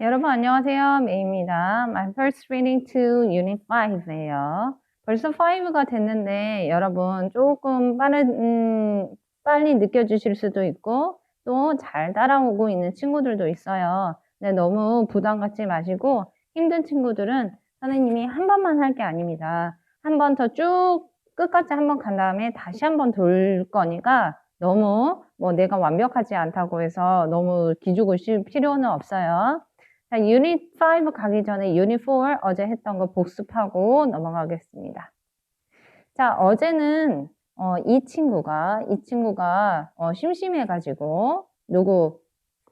여러분 안녕하세요. 메이입니다. My first reading to Unit 5예요. 벌써 5가 됐는데 여러분 조금 빠른 음, 빨리 느껴주실 수도 있고 또 잘 따라오고 있는 친구들도 있어요. 근데 너무 부담 갖지 마시고 힘든 친구들은 선생님이 한 번만 할 게 아닙니다. 한 번 더 쭉 끝까지 한 번 간 다음에 다시 한 번 돌 거니까 너무 뭐 내가 완벽하지 않다고 해서 너무 기죽을 필요는 없어요. 자, 유닛 5 가기 전에 유닛 4 어제 했던 거 복습하고 넘어가겠습니다. 자, 어제는 어, 이 친구가 이 친구가 어, 심심해가지고 누구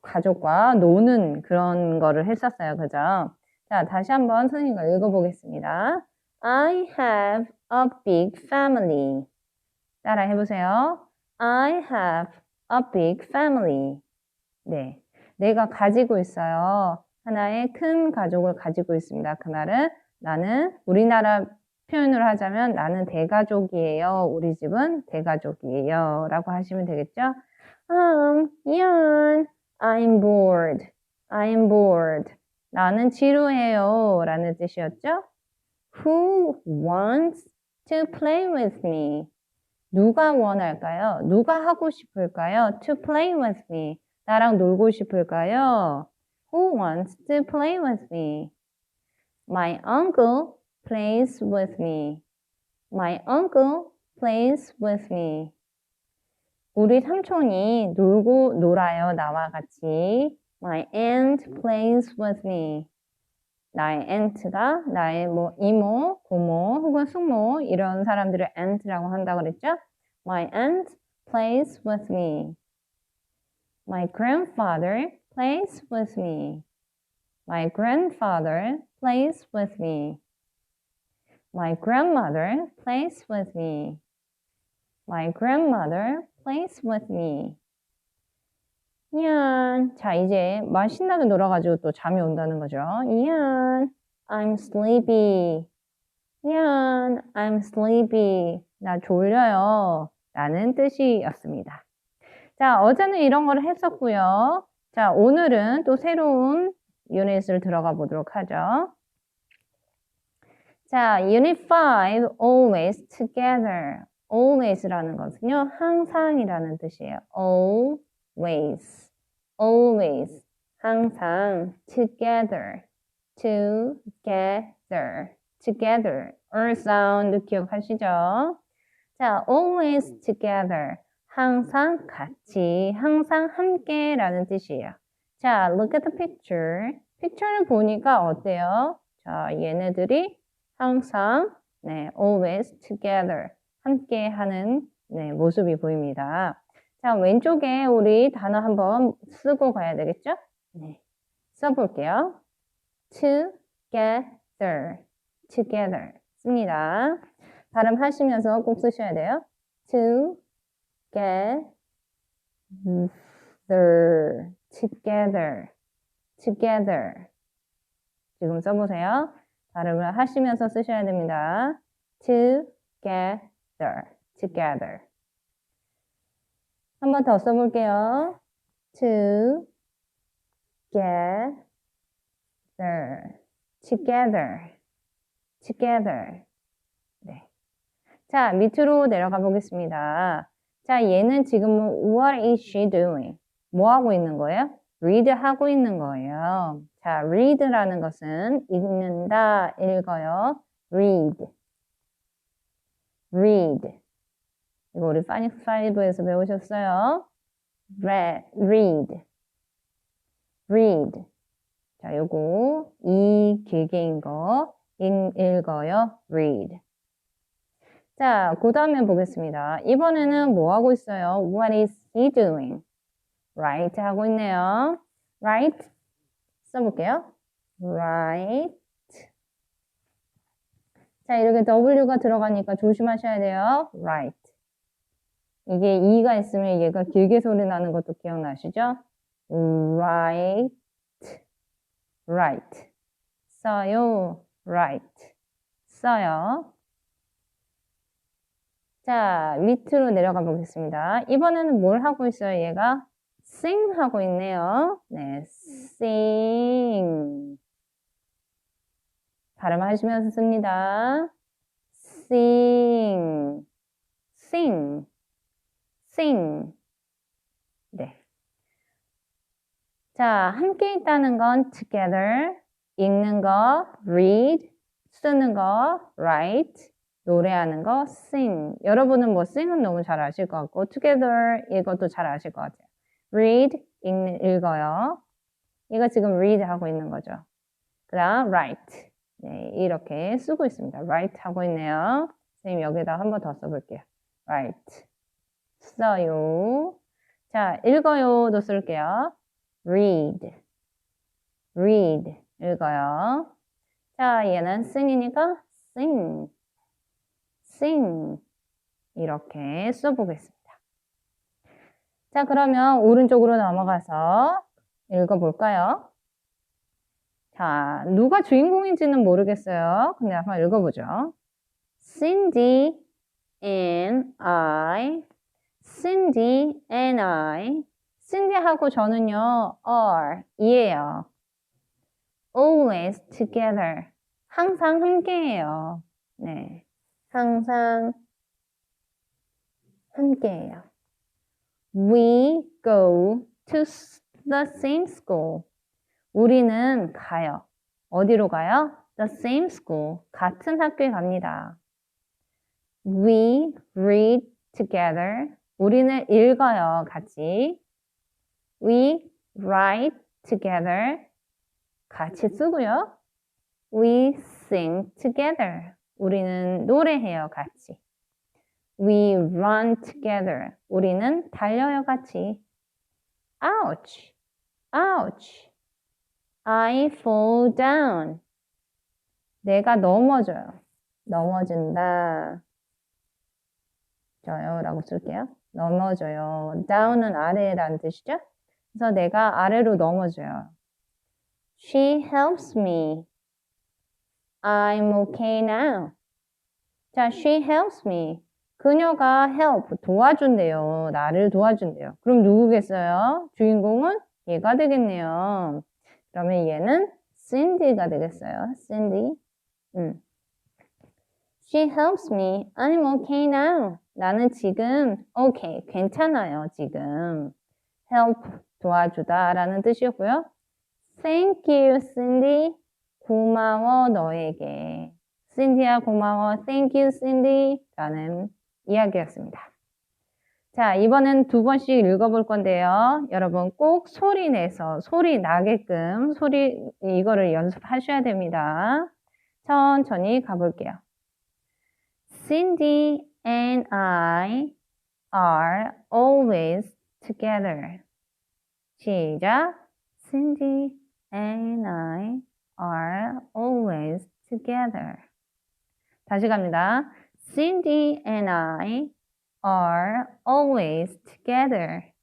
가족과 노는 그런 거를 했었어요. 그죠? 자, 다시 한번 선생님과 읽어보겠습니다. I have a big family. 따라 해보세요. I have a big family. 네. 내가 가지고 있어요. 하나의 큰 가족을 가지고 있습니다. 그 말은 나는 우리나라 표현으로 하자면 나는 대가족이에요. 우리 집은 대가족이에요. 라고 하시면 되겠죠? Um, Yan, I'm bored. I'm bored. 나는 지루해요. 라는 뜻이었죠? Who wants to play with me? 누가 원할까요? 누가 하고 싶을까요? To play with me. 나랑 놀고 싶을까요? Who wants to play with me? My uncle plays with me. My uncle plays with me. 우리 삼촌이 놀고 놀아요. 나와 같이. My aunt plays with me. 나의 aunt가 나의 뭐 이모, 고모 혹은 숙모 이런 사람들을 aunt라고 한다고 그랬죠? My aunt plays with me. My grandfather plays with me. My grandfather plays with me. My grandmother plays with me. My grandmother plays with me. 이안. 자, 이제 막 신나게 놀아가지고 또 잠이 온다는 거죠. 이안. I'm sleepy. 이안. I'm sleepy. 나 졸려요. 라는 뜻이었습니다. 자, 어제는 이런 걸 했었고요. 자, 오늘은 또 새로운 유닛을 들어가 보도록 하죠. 자, Unit 5, always together. always라는 것은요, 항상이라는 뜻이에요. always, always, 항상, together, together, together. er sound 기억하시죠? 자, always together. 항상 같이, 항상 함께 라는 뜻이에요. 자, look at the picture. 픽처를 보니까 어때요? 자, 얘네들이 항상, 네, always together. 함께 하는, 네, 모습이 보입니다. 자, 왼쪽에 우리 단어 한번 쓰고 가야 되겠죠? 네. 써볼게요. together. together. 씁니다. 발음하시면서 꼭 쓰셔야 돼요. to together, together, together. 지금 써보세요. 발음을 하시면서 쓰셔야 됩니다. together, together. 한 번 더 써볼게요. together, together, together. 네. 자, 밑으로 내려가 보겠습니다. 자, 얘는 지금 what is she doing? 뭐 하고 있는 거예요? read 하고 있는 거예요. 자, read라는 것은 읽는다, 읽어요. read. read. 이거 우리 파닉스 5에서 배우셨어요. read. read. 자, 요거 이 길게인 거 읽어요. read. 자, 그 다음에 보겠습니다. 이번에는 뭐 하고 있어요? What is he doing? Right 하고 있네요. Right 써볼게요. Right. 자, 이렇게 W가 들어가니까 조심하셔야 돼요. Right. 이게 E가 있으면 얘가 길게 소리 나는 것도 기억나시죠? Right. Right. 써요. Right. 써요. 자, 밑으로 내려가 보겠습니다. 이번에는 뭘 하고 있어요, 얘가? sing 하고 있네요. 네, sing. 발음하시면서 씁니다. sing, sing, sing. 네. 자, 함께 있다는 건 together, 읽는 거 read, 쓰는 거 write, 노래하는 거 sing. 여러분은 뭐 sing은 너무 잘 아실 것 같고 together 이것도 잘 아실 것 같아요. read, 읽는, 읽어요. 이거 지금 read 하고 있는 거죠. 그 다음 write. 네, 이렇게 쓰고 있습니다. write 하고 있네요. 선생님 여기다 한 번 더 써볼게요. write. 써요. 자, 읽어요도 쓸게요. read. read. 읽어요. 자, 얘는 sing이니까 sing. Sing. 이렇게 써보겠습니다. 자, 그러면 오른쪽으로 넘어가서 읽어볼까요? 자, 누가 주인공인지는 모르겠어요. 근데 한번 읽어보죠. Cindy and I, Cindy and I, Cindy하고 저는요, are, 이에요. Always together, 항상 함께해요. 네, 항상 함께해요. We go to the same school. 우리는 가요. 어디로 가요? The same school. 같은 학교에 갑니다. We read together. 우리는 읽어요. 같이. We write together. 같이 쓰고요. We sing together. 우리는 노래해요. 같이. We run together. 우리는 달려요. 같이. Ouch. Ouch. I fall down. 내가 넘어져요. 넘어진다. 저요라고 쓸게요. 넘어져요. down은 아래라는 뜻이죠. 그래서 내가 아래로 넘어져요. She helps me. I'm okay now. 자, she helps me. 그녀가 help, 도와준대요. 나를 도와준대요. 그럼 누구겠어요? 주인공은 얘가 되겠네요. 그러면 얘는 Cindy가 되겠어요. Cindy. 음. She helps me. I'm okay now. 나는 지금 okay, 괜찮아요. 지금. help, 도와주다 라는 뜻이었고요. Thank you, Cindy. 고마워, 너에게. Cindy야, 고마워. Thank you, Cindy. 라는 이야기였습니다. 자, 이번엔 두 번씩 읽어볼 건데요. 여러분 꼭 소리 내서 소리 나게끔 소리 이거를 연습하셔야 됩니다. 천천히 가볼게요. Cindy and I are always together. 시작. Cindy and I are always together. 다시 갑니다. Cindy and I are always together.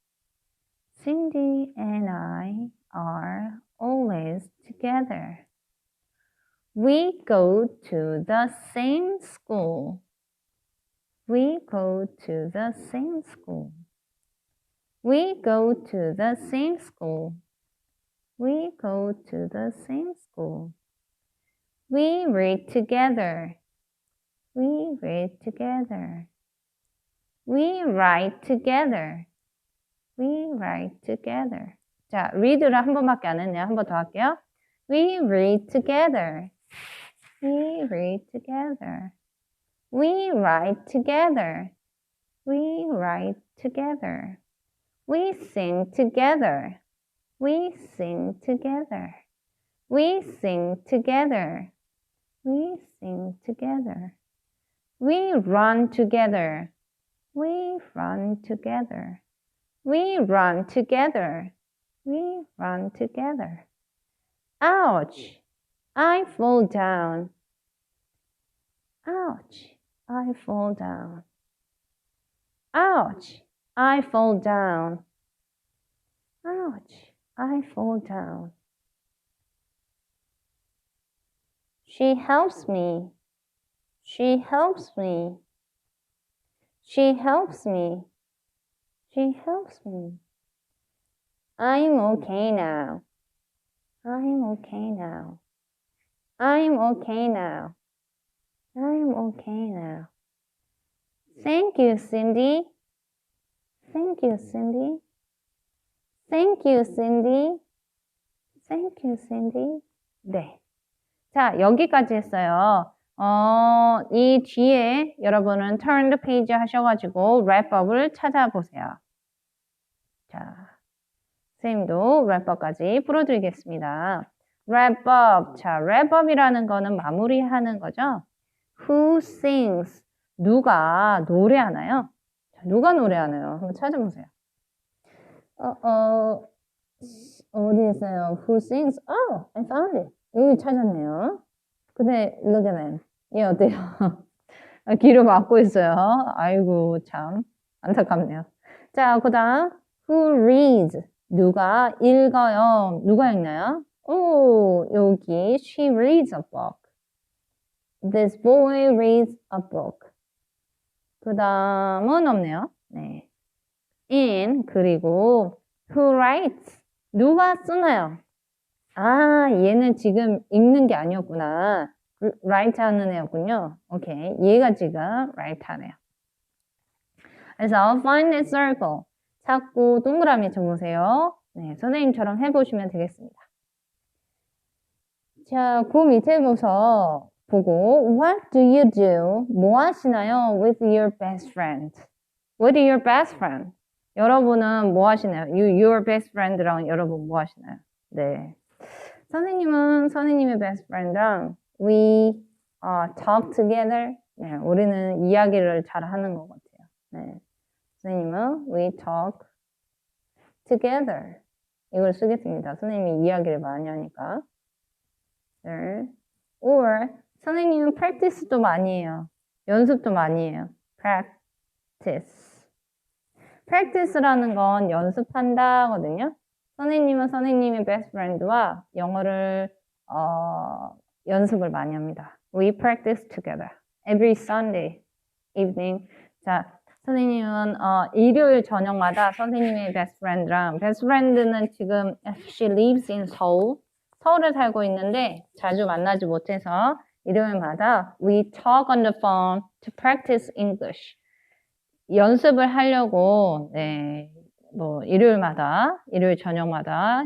Cindy and I are always together. We go to the same school. We go to the same school. We go to the same school. We go to the same school. We read together. We read together. We write together. We write together. 자, read를 한 번밖에 안 했네요. 한 번 더 할게요. We read together. We read together. We write together. We write together. We sing together. We sing together. We sing together. We sing together. We run together. We run together. We run together. We run together. Ouch! I fall down. Ouch! I fall down. Ouch! I fall down. Ouch! I fall down. She helps me. She helps me. She helps me. She helps me. I'm okay now. I'm okay now. I'm okay now. I'm okay now. Thank you, Cindy. Thank you, Cindy. Thank you, Cindy. Thank you, Cindy. 네. 자, 여기까지 했어요. 어, 이 뒤에 여러분은 turn the page 하셔가지고 wrap up을 찾아보세요. 자, 선생님도 wrap up까지 풀어드리겠습니다. wrap up. 자, wrap up이라는 거는 마무리하는 거죠. Who sings? 누가 노래하나요? 자, 누가 노래하나요? 한번 찾아보세요. 어, 어, 어디 있어요? Who sings? Oh, I found it. 여기 찾았네요. 근데 look at them. 얘 어때요? 귀를 막고 있어요. 아이고 참 안타깝네요. 자, 그 다음 Who reads? 누가 읽어요? 누가 읽나요? 오, 여기 She reads a book. This boy reads a book. 그 다음은 없네요. 네. in 그리고 who writes 누가 쓰나요? 아 얘는 지금 읽는 게 아니었구나. write 하는 애였군요. 오케이. 얘가 지금 write 하네요. 그래서 find a circle. 찾고 동그라미 쳐보세요. 네 선생님처럼 해보시면 되겠습니다. 자 그 밑에 보서 보고 what do you do? 뭐 하시나요? with your best friend. With your best friend 여러분은 뭐 하시나요? You, your best friend랑 여러분 뭐 하시나요? 네. 선생님은 선생님의 best friend랑 we uh, talk together. 네, 우리는 이야기를 잘 하는 것 같아요. 네. 선생님은 we talk together. 이걸 쓰겠습니다. 선생님이 이야기를 많이 하니까. 네. or 선생님은 practice도 많이 해요. 연습도 많이 해요. practice. Practice라는 건 연습한다거든요. 선생님은 선생님의 best friend와 영어를 어, 연습을 많이 합니다. We practice together every Sunday evening. 자, 선생님은 어, 일요일 저녁마다 선생님의 best friend랑 best friend는 지금 she lives in Seoul. 서울에 살고 있는데 자주 만나지 못해서 일요일마다 we talk on the phone to practice English. 연습을 하려고 네, 뭐 일요일마다 일요일 저녁마다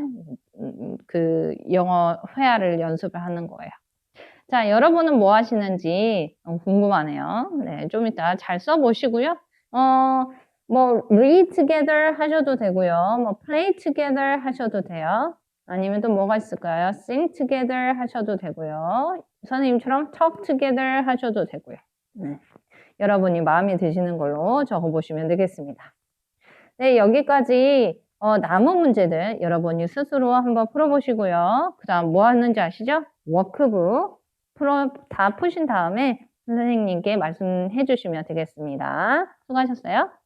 음, 그 영어 회화를 연습을 하는 거예요. 자, 여러분은 뭐 하시는지 궁금하네요. 네, 좀 이따 잘 써보시고요. 어, 뭐 read together 하셔도 되고요. 뭐 play together 하셔도 돼요. 아니면 또 뭐가 있을까요? sing together 하셔도 되고요. 선생님처럼 talk together 하셔도 되고요. 네. 여러분이 마음에 드시는 걸로 적어보시면 되겠습니다. 네, 여기까지 어, 남은 문제들 여러분이 스스로 한번 풀어보시고요. 그 다음 뭐 하는지 아시죠? 워크북 풀어, 다 푸신 다음에 선생님께 말씀해 주시면 되겠습니다. 수고하셨어요.